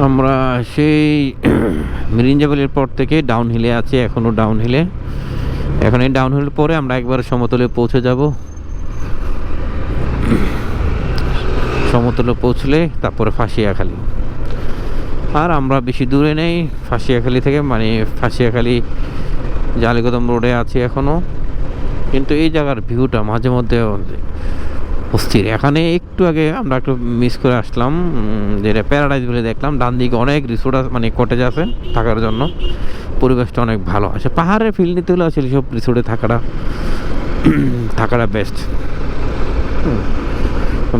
আমরা সেই মিরিঞ্জাবেলের পর থেকে ডাউন হিলে আছি এখনও ডাউন হিলে এখন এই ডাউন হিল পরে আমরা একবার সমতলে পৌঁছে যাব। সমতলে পৌঁছলে তারপরে ফাঁসিয়াখালী। আর আমরা বেশি দূরে নেই, ফাঁসিয়াখালী থেকে মানে ফাঁসিয়াখালী জালিকদম রোডে আছি এখনও কিন্তু এই জায়গার ভিউটা মাঝে মধ্যে অস্থির। এখানে একটু আগে আমরা একটু মিস করে আসলাম যেটা প্যারাডাইজ বলে দেখলাম। ডান দিকে অনেক রিসোর্ট মানে কটেজ আছে থাকার জন্য। পরিবেশটা অনেক ভালো। আছে পাহাড়ের ফিল নিতে হলে আসলে সব রিসোর্টে থাকাটা থাকাটা বেস্ট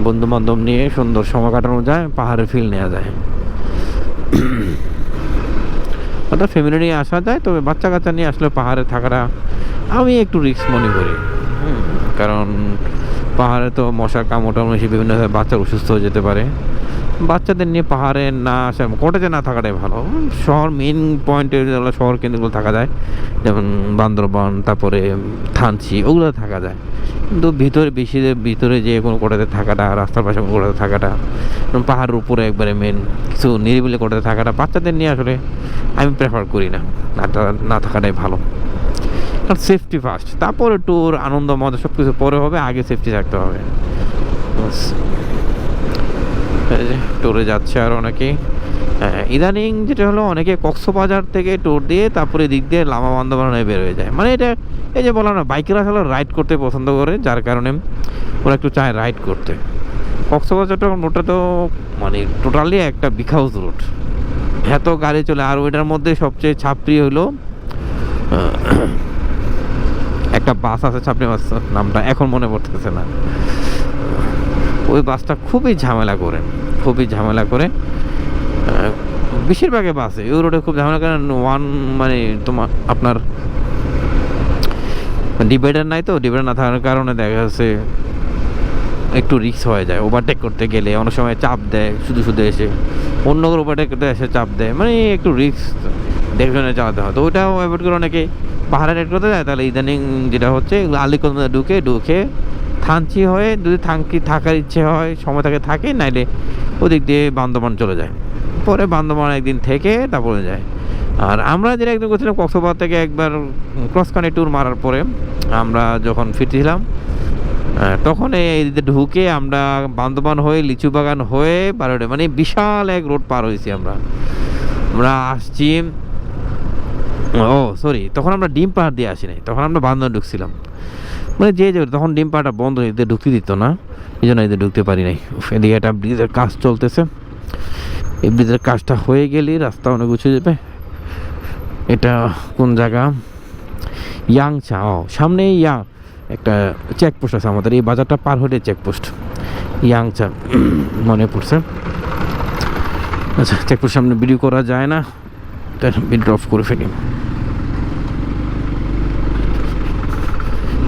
বন্ধু বান্ধব নিয়ে সুন্দর সময় কাটানো যায় পাহাড়ে ফিল নেওয়া যায়। অর্থাৎ ফ্যামিলি নিয়ে আসা যায়, তবে বাচ্চা কাচ্চা নিয়ে আসলে পাহাড়ে থাকাটা আমি একটু রিস্ক মনে করি। কারণ পাহাড়ে তো মশা কামড় এসে বিভিন্ন বাচ্চা অসুস্থ হয়ে যেতে পারে। বাচ্চাদের নিয়ে পাহাড়ে না আসা, কটেজে না থাকাটাই ভালো। শহর মেন পয়েন্টে শহর কেন্দ্রগুলো থাকা যায়। যেমন বান্দরবান, তারপরে থানচি, ওগুলো থাকা যায়। কিন্তু ভিতরে বেশি ভিতরে যে কোনো কোটাতে থাকাটা, রাস্তার পাশে কোনো কোটাতে থাকাটা পাহাড়ের উপরে একবারে মেন কিছু নিরিবিলি কোটাতে থাকাটা বাচ্চাদের নিয়ে আসলে আমি প্রেফার করি না। না থাকাটাই ভালো। কারণ সেফটি ফার্স্ট তারপরে ট্যুর আনন্দ মজা সব কিছু পরে হবে আগে সেফটি থাকতে হবে। ট্যুরে যাচ্ছে আর অনেকে হ্যাঁ, ইদানিং যেটা হলো অনেকে কক্সবাজার থেকে ট্যুর দিয়ে তারপরে দিক দিয়ে লামা বান্ধবানে বের হয়ে যায়। মানে এটা এই যে বললাম না বাইকেরা আসলে রাইড করতে পছন্দ করে যার কারণে ওরা একটু চায় রাইড করতে। কক্সবাজারটা রোডটা তো মানে টোটালি একটা বিখাউস রুট এত গাড়ি চলে আর ওইটার মধ্যে সবচেয়ে ছাপড়ি হলো একটা বাস আছে ছাপড়ি বাস নামটা এখন মনে পড়তেছে না। ওই বাসটা খুবই ঝামেলা করে খুবই ঝামেলা করে। আহ, বেশিরভাগই বাসে ওই রোডে খুব ঝামেলা করে। ওয়ান মানে তোমার আপনার ডিভাইডার নাই তো ডিভাইডার না থাকার কারণে দেখা যাচ্ছে একটু রিক্স হয়ে যায় ওভারটেক করতে গেলে। অনেক সময় চাপ দেয় শুধু শুধু এসে। অন্য করে ওভারটেক করতে এসে চাপ দেয় মানে একটু রিস্ক দেখে শুনে চালাতে হয়। তো ওইটাও অ্যাভয়েড করে অনেকে পাহাড়ে রেড করতে যায়, তাহলে ইদানিং যেটা হচ্ছে আলিকন্দে ঢুকে ঢুকে থানচি হয়ে যদি থানকি, থাকার ইচ্ছে হয়, সময় থাকে থাকে, নাইলে ওদিক দিয়ে বান্দরবান চলে যায়। পরে বান্দরবান একদিন থেকে তারপরে যায়। আর আমরা যেটা একদিন করছিলাম কক্সবাজার থেকে একবার ক্রস কান্ট্রি ট্যুর মারার পরে, আমরা যখন ফিরছিলাম তখন এই ঢুকে আমরা বান্দরবান হয়ে, লিচু বাগান হয়ে বারোটা মানে বিশাল এক রোড পার হয়েছি আমরা। আমরা আসছি ও সরি তখন আমরা ডিম পাহাড় দিয়ে আসি নাই। তখন আমরা বান্দর ঢুকছিলাম। মানে যে যে তখন ডিম পাহাড়টা বন্ধ হয়ে এদের ঢুকতে দিত না। এই জন্য এদের ঢুকতে পারি নাই। এদিকে একটা ব্রিজের কাজ চলতেছে। এই ব্রিজের কাজটা হয়ে গেলেই রাস্তা অনেক উঁচু যাবে। এটা কোন জায়গা? ইয়াংচা, ও সামনে ইয়াং, একটা চেকপোস্ট আছে আমাদের। এই বাজারটা পার হলে চেকপোস্ট ইয়াংচা মনে পড়ছে। আচ্ছা চেকপোস্ট সামনে ভিডিও করা যায় না। ভিডিও অফ করে ফেলি।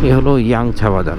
এ হলো ইয়াংছা বাজার